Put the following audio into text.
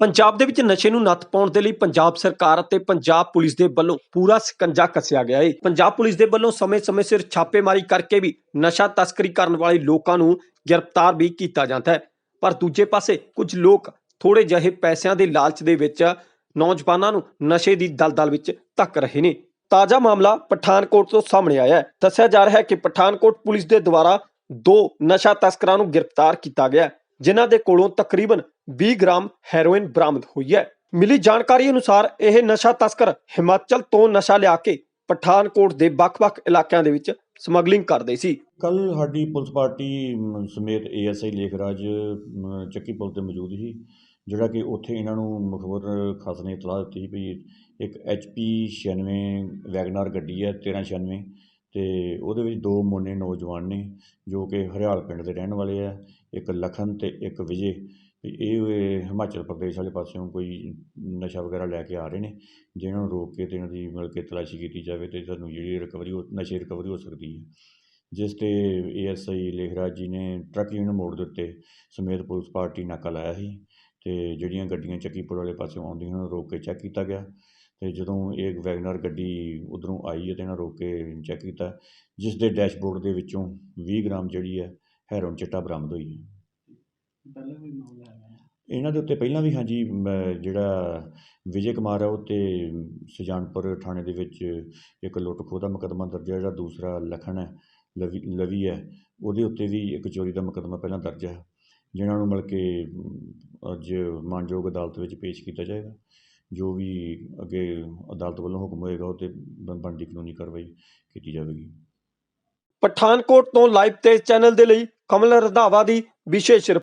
ਪੰਜਾਬ ਦੇ ਵਿੱਚ ਨਸ਼ੇ ਨੂੰ ਨੱਥ ਪਾਉਣ ਦੇ ਲਈ ਪੰਜਾਬ ਸਰਕਾਰ ਅਤੇ ਪੰਜਾਬ ਪੁਲਿਸ ਦੇ ਵੱਲੋਂ ਪੂਰਾ ਸਿਕੰਜਾ ਕੱਸਿਆ ਗਿਆ ਹੈ ਪੰਜਾਬ ਪੁਲਿਸ ਦੇ ਵੱਲੋਂ ਸਮੇਂ-ਸਮੇਂ ਸਿਰ ਛਾਪੇਮਾਰੀ ਕਰਕੇ ਵੀ ਨਸ਼ਾ ਤਸਕਰੀ ਕਰਨ ਵਾਲੇ ਲੋਕਾਂ ਨੂੰ ਗ੍ਰਿਫਤਾਰ ਵੀ ਕੀਤਾ ਜਾਂਦਾ ਹੈ। ਪਰ ਦੂਜੇ ਪਾਸੇ ਕੁਝ ਲੋਕ ਥੋੜੇ ਜਿਹੇ ਪੈਸਿਆਂ ਦੇ ਲਾਲਚ ਦੇ ਵਿੱਚ ਨੌਜਵਾਨਾਂ ਨੂੰ ਨਸ਼ੇ ਦੀ ਦਲਦਲ ਵਿੱਚ ਧੱਕ ਰਹੇ ਨੇ। ਤਾਜ਼ਾ ਮਾਮਲਾ ਪਠਾਨਕੋਟ ਤੋਂ ਸਾਹਮਣੇ ਆਇਆ ਹੈ। ਦੱਸਿਆ ਜਾ ਰਿਹਾ ਹੈ ਕਿ ਪਠਾਨਕੋਟ ਪੁਲਿਸ ਦੇ ਦੁਆਰਾ ਦੋ ਨਸ਼ਾ ਤਸਕਰਾਂ ਨੂੰ ਗ੍ਰਿਫਤਾਰ ਕੀਤਾ ਗਿਆ ਜਿਨ੍ਹਾਂ ਦੇ ਕੋਲੋਂ ਤਕਰੀਬਨ 20 ਗ੍ਰਾਮ ਹੈਰੋਇਨ ਬਰਾਮਦ ਹੋਈ ਹੈ। ਮਿਲੀ ਜਾਣਕਾਰੀ ਅਨੁਸਾਰ ਇਹ ਨਸ਼ਾ ਤਸਕਰ ਹਿਮਾਚਲ ਤੋਂ ਨਸ਼ਾ ਲਿਆ ਕੇ ਪਠਾਨਕੋਟ ਦੇ ਵੱਖ-ਵੱਖ ਇਲਾਕਿਆਂ ਦੇ ਵਿੱਚ ਸਮਗਲਿੰਗ ਕਰਦੇ ਸੀ। ਕੱਲ ਸਾਡੀ ਪੁਲਿਸ ਪਾਰਟੀ ਮ, ਸਮੇਤ ਏਐਸਆਈ ਲੇਖਰਾਜ ਚੱਕੀ ਪੁਲ ਤੇ ਮੌਜੂਦ ਸੀ ਜਿਹੜਾ ਕਿ ਉੱਥੇ ਇਹਨਾਂ ਨੂੰ ਮੁਖਬਰ ਖਾਸ ਨੇ ਇਤਲਾਹ ਦਿੱਤੀ ਵੀ ਇੱਕ ਐਚਪੀ 96 ਵੈਗਨਾਰ ਗੱਡੀ ਹੈ 1396 ਤੇ ਉਹਦੇ ਵਿੱਚ ਦੋ ਮੋਨੇ ਨੌਜਵਾਨ ਨੇ ਜੋ ਕਿ ਹਰਿਆਲ ਪਿੰਡ ਦੇ ਰਹਿਣ ਵਾਲੇ ਆ ਇੱਕ ਲਖਨ ਤੇ ਇੱਕ ਵਿਜੇ। ਵੀ ਇਹ ਹਿਮਾਚਲ ਪ੍ਰਦੇਸ਼ ਵਾਲੇ ਪਾਸਿਓਂ ਕੋਈ ਨਸ਼ਾ ਵਗੈਰਾ ਲੈ ਕੇ ਆ ਰਹੇ ਨੇ, ਜਿਹਨਾਂ ਨੂੰ ਰੋਕ ਕੇ ਅਤੇ ਇਹਨਾਂ ਦੀ ਮਤਲਬ ਕਿ ਤਲਾਸ਼ੀ ਕੀਤੀ ਜਾਵੇ ਅਤੇ ਤੁਹਾਨੂੰ ਜਿਹੜੀ ਰਿਕਵਰੀ ਹੋ, ਨਸ਼ੇ ਰਿਕਵਰੀ ਹੋ ਸਕਦੀ ਹੈ। ਜਿਸ ਤੇ ਏ ਐੱਸ ਏਐਸਆਈ ਲੇਖਰਾਜ ਜੀ ਨੇ ਟਰੱਕ ਯੂਨੀਅਨ ਮੋੜ ਦੇ ਉੱਤੇ ਸਮੇਤ ਪੁਲਿਸ ਪਾਰਟੀ ਨਾਕਾ ਲਾਇਆ ਸੀ ਅਤੇ ਜਿਹੜੀਆਂ ਗੱਡੀਆਂ ਚੱਕੀਪੁਰ ਵਾਲੇ ਪਾਸਿਓਂ ਆਉਂਦੀਆਂ ਉਹਨਾਂ ਨੂੰ ਰੋਕ ਕੇ ਚੈੱਕ ਕੀਤਾ ਗਿਆ ਅਤੇ ਜਦੋਂ ਇਹ ਵੈਗਨਰ ਗੱਡੀ ਉਧਰੋਂ ਆਈ ਹੈ ਤੇ ਇਹਨਾਂ ਰੋਕ ਕੇ ਚੈੱਕ ਕੀਤਾ, ਜਿਸ ਦੇ ਡੈਸ਼ਬੋਰਡ ਦੇ ਵਿੱਚੋਂ 20 ਗ੍ਰਾਮ ਜਿਹੜੀ ਹੈ ਹੈਰੋਨ ਚਿੱਟਾ ਬਰਾਮਦ ਹੋਈ ਹੈ ਪਹਿਲਾਂ ਵੀ ਮਾਮਲਾ ਆਇਆ ਇਹਨਾਂ ਦੇ ਉੱਤੇ ਪਹਿਲਾਂ ਵੀ ਹਾਂਜੀ ਮ- ਜਿਹੜਾ ਵਿਜੇ ਕੁਮਾਰ ਹੈ ਉਹ ਤੇ ਸੁਜਾਨਪੁਰ ਥਾਣੇ ਦੇ ਵਿੱਚ ਇੱਕ ਲੁੱਟ ਖੋਹ ਦਾ ਮੁਕੱਦਮਾ ਦਰਜ ਹੈ ਜਿਹੜਾ ਦੂਸਰਾ ਲਖਨ ਹੈ ਲਵੀ ਲਵੀ ਹੈ। ਉਹਦੇ ਉੱਤੇ ਵੀ ਇੱਕ ਚੋਰੀ ਦਾ ਮੁਕੱਦਮਾ ਪਹਿਲਾਂ ਦਰਜ ਹੈ ਜਿਨ੍ਹਾਂ ਨੂੰ ਮਿਲ ਕੇ ਅੱਜ ਮਾਨਯੋਗ ਅਦਾਲਤ ਵਿੱਚ ਪੇਸ਼ ਕੀਤਾ ਜਾਏਗਾ। ਜੋ ਵੀ ਅੱਗੇ ਅਦਾਲਤ ਵੱਲੋਂ ਹੁਕਮ ਹੋਏਗਾ ਉਹ ਤੇ ਬਣ- ਬਣਦੀ ਕਾਨੂੰਨੀ ਕਾਰਵਾਈ ਕੀਤੀ ਜਾਵੇਗੀ। ਪਠਾਨਕੋਟ ਤੋਂ ਲਾਈਵ ਤੇ ਚੈਨਲ ਦੇ ਲਈ ਕਮਲ ਰੰਧਾਵਾ ਦੀ ਵਿਸ਼ੇਸ਼